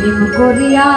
প্রেম করিয়া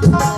Thank.